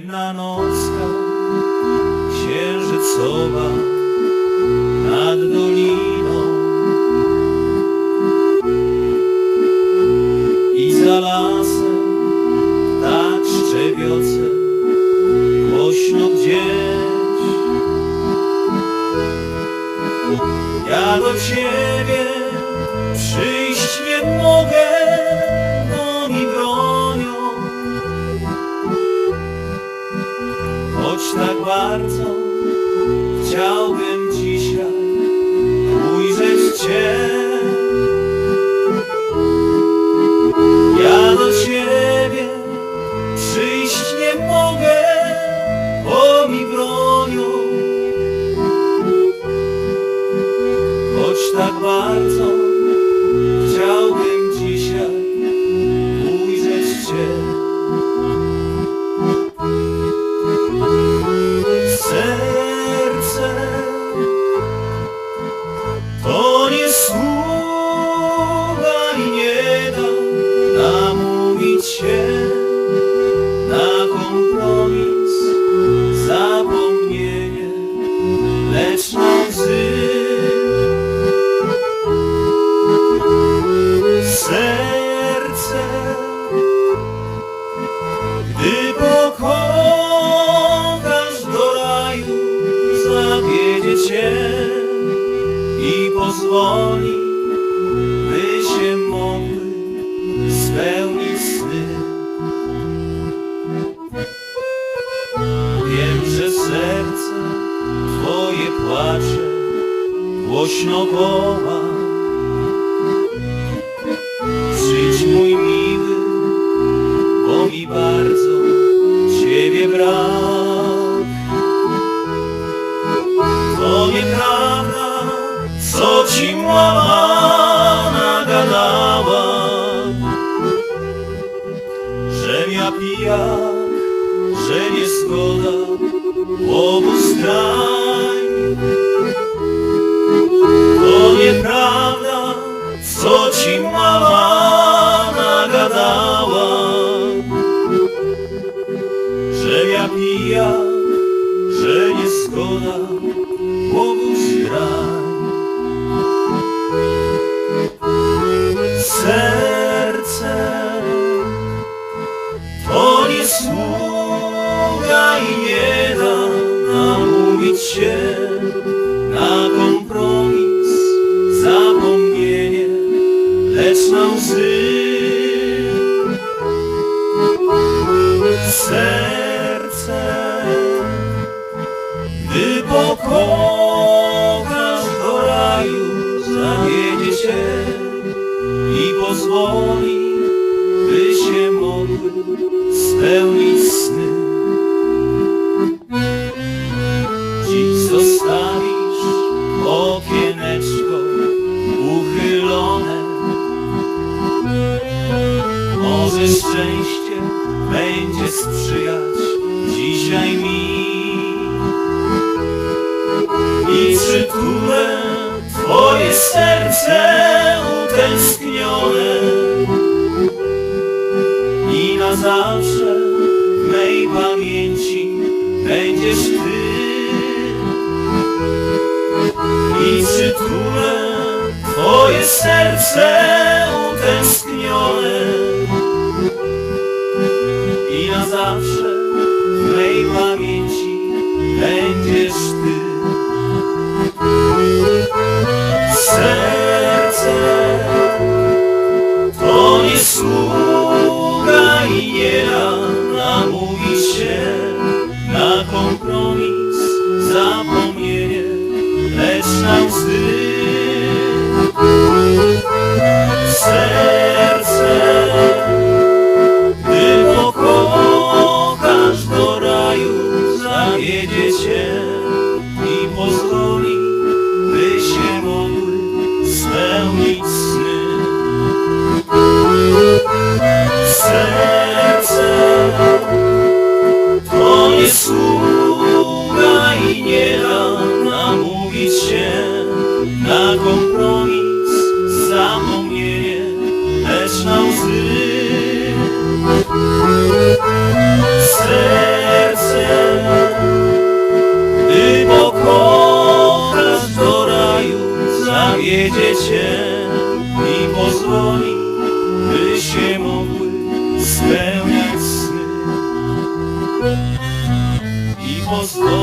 Ciemna nocka, księżycowa nad doliną i za lasem tak szczebioce głośno gdzieś. Ja do ciebie pozwoli, by się mogły spełnić sny. Wiem, że serce twoje płacze, głośno woła. Ja pijak, że nie się na kompromis, zapomnienie, lecz na łzy. Serce, gdy pokochasz do raju, zawiedzie cię i pozwoli, by się mogły spełnić sny. Może szczęście będzie sprzyjać dzisiaj mi. I przytulę Twoje serce utęsknione. I na zawsze w mej pamięci będziesz Ty. I przytulę Twoje serce kompromis za mną lecz na łzy. Serce, gdy pokochasz do raju, zawiedzie cię i pozwoli, by się mogły spełniać sny. I pozwoli,